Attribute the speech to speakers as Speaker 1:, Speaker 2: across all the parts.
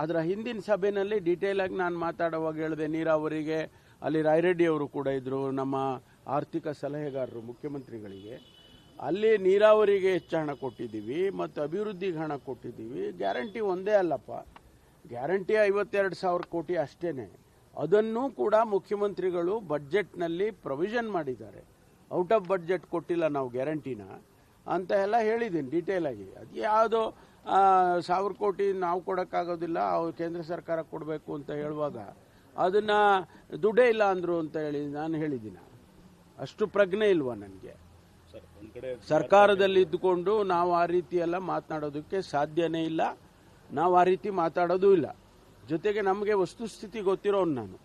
Speaker 1: ಅದರ ಹಿಂದಿನ ಸಭೆಯಲ್ಲಿ ಡೀಟೇಲ್ ಆಗಿ ನಾನು ಮಾತಾಡುವಾಗ ಹೇಳಿದೆ, ನೀರಾವರಿಗೆ, ಅಲ್ಲಿ ರಾಯರೆಡ್ಡಿ ಅವರು ಕೂಡ ಇದ್ರು, ನಮ್ಮ ಆರ್ಥಿಕ ಸಲಹೆಗಾರರು, ಮುಖ್ಯಮಂತ್ರಿಗಳಿಗೆ. ಅಲ್ಲಿ ನೀರಾವರಿಗೆ ಹೆಚ್ಚು ಹಣ ಕೊಟ್ಟಿದ್ದೀವಿ, ಮತ್ತು ಅಭಿವೃದ್ಧಿಗೆ ಹಣ ಕೊಟ್ಟಿದ್ದೀವಿ. ಗ್ಯಾರಂಟಿ ಒಂದೇ ಅಲ್ಲಪ್ಪ. ಗ್ಯಾರಂಟಿ ಐವತ್ತೆರಡು ಸಾವಿರ ಕೋಟಿ ಅಷ್ಟೇ ಅದನ್ನು ಕೂಡ ಮುಖ್ಯಮಂತ್ರಿಗಳು ಬಜೆಟ್ನಲ್ಲಿ ಪ್ರೊವಿಷನ್ ಮಾಡಿದ್ದಾರೆ. ಔಟ್ ಆಫ್ ಬಡ್ಜೆಟ್ ಕೊಟ್ಟಿಲ್ಲ ನಾವು ಗ್ಯಾರಂಟಿನ ಅಂತ ಎಲ್ಲ ಹೇಳಿದ್ದೀನಿ ಡೀಟೇಲ್ ಆಗಿ. ಅದು ಯಾವುದೋ ಸಾವಿರ ಕೋಟಿ ನಾವು ಕೊಡೋಕ್ಕಾಗೋದಿಲ್ಲ ಅವ್ರು ಕೇಂದ್ರ ಸರ್ಕಾರ ಕೊಡಬೇಕು ಅಂತ ಹೇಳುವಾಗ ಅದನ್ನು ದುಡ್ಡೇ ಇಲ್ಲ ಅಂದರು ಅಂತ ಹೇಳಿ ನಾನು ಹೇಳಿದ್ದೀನಿ ಅಷ್ಟು ಪ್ರಜ್ಞೆ ಇಲ್ವಾ ನನಗೆ?
Speaker 2: ಸರ್ ಒಂದ್ ಕಡೆ
Speaker 1: ಸರ್ಕಾರದಲ್ಲಿ ಇದ್ದುಕೊಂಡು ನಾವು ಆ ರೀತಿ ಎಲ್ಲ ಮಾತನಾಡೋದಕ್ಕೆ ಸಾಧ್ಯನೇ ಇಲ್ಲ ನಾವು ಆ ರೀತಿ ಮಾತಾಡೋದೂ ಇಲ್ಲ. ಜೊತೆಗೆ ನಮಗೆ ವಸ್ತುಸ್ಥಿತಿ ಗೊತ್ತಿರೋನು ನಾನು.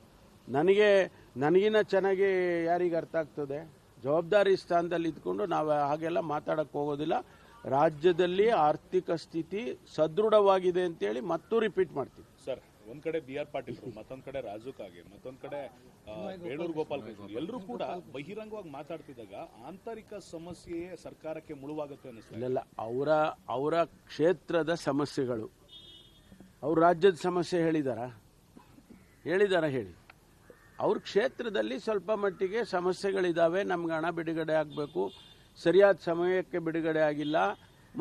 Speaker 1: ನನಗೆ ನನಗಿನ್ನ ಚೆನ್ನಾಗಿ ಯಾರಿಗೆ ಅರ್ಥ ಆಗ್ತದೆ? ಜವಾಬ್ದಾರಿ ಸ್ಥಾನದಲ್ಲಿ ಇದ್ಕೊಂಡು ನಾವು ಹಾಗೆಲ್ಲ ಮಾತಾಡಕ್ಕೆ ಹೋಗೋದಿಲ್ಲ. ರಾಜ್ಯದಲ್ಲಿ ಆರ್ಥಿಕ ಸ್ಥಿತಿ ಸದೃಢವಾಗಿದೆ ಅಂತೇಳಿ ಮತ್ತೂ ರಿಪೀಟ್ ಮಾಡ್ತೀವಿ.
Speaker 2: ಸರ್ ಒಂದ್ ಕಡೆ ಬಿ ಆರ್ ಪಾಟೀಲ್ ಮತ್ತೊಂದ್ ಕಡೆ ರಾಜು ಕಾಗೆ ಮತ್ತೊಂದ್ ಕಡೆ ಬೇಳೂರು ಗೋಪಾಲ್ ಕೃಷ್ಣ ಎಲ್ಲರೂ ಕೂಡ ಬಹಿರಂಗವಾಗಿ ಮಾತಾಡ್ತಿದ್ದಾಗ ಆಂತರಿಕ ಸಮಸ್ಯೆಯೇ ಸರ್ಕಾರಕ್ಕೆ ಮುಳುವಾಗುತ್ತೆ
Speaker 1: ಅನ್ನಿಸ್ತಿಲ್ಲ ಅವರ ಅವರ ಕ್ಷೇತ್ರದ ಸಮಸ್ಯೆಗಳು. ಅವ್ರ ರಾಜ್ಯದ ಸಮಸ್ಯೆ ಹೇಳಿದಾರ? ಹೇಳಿದಾರ ಹೇಳಿ. ಅವ್ರ ಕ್ಷೇತ್ರದಲ್ಲಿ ಸ್ವಲ್ಪ ಮಟ್ಟಿಗೆ ಸಮಸ್ಯೆಗಳಿದ್ದಾವೆ ನಮ್ಗೆ ಹಣ ಬಿಡುಗಡೆ ಆಗಬೇಕು ಸರಿಯಾದ ಸಮಯಕ್ಕೆ ಬಿಡುಗಡೆ ಆಗಿಲ್ಲ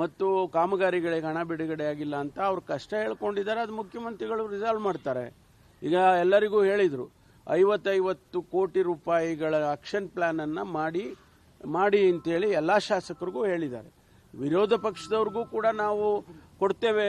Speaker 1: ಮತ್ತು ಕಾಮಗಾರಿಗಳಿಗೆ ಹಣ ಬಿಡುಗಡೆ ಆಗಿಲ್ಲ ಅಂತ ಅವ್ರು ಕಷ್ಟ ಹೇಳ್ಕೊಂಡಿದ್ದಾರೆ, ಅದು ಮುಖ್ಯಮಂತ್ರಿಗಳು ರಿಸಾಲ್ವ್ ಮಾಡ್ತಾರೆ. ಈಗ ಎಲ್ಲರಿಗೂ ಹೇಳಿದರು, ಐವತ್ತೈವತ್ತು ಕೋಟಿ ರೂಪಾಯಿಗಳ ಆಕ್ಷನ್ ಪ್ಲ್ಯಾನನ್ನು ಮಾಡಿ ಮಾಡಿ ಅಂತೇಳಿ ಎಲ್ಲ ಶಾಸಕರಿಗೂ ಹೇಳಿದ್ದಾರೆ. ವಿರೋಧ ಪಕ್ಷದವ್ರಿಗೂ ಕೂಡ ನಾವು ಕೊಡ್ತೇವೆ.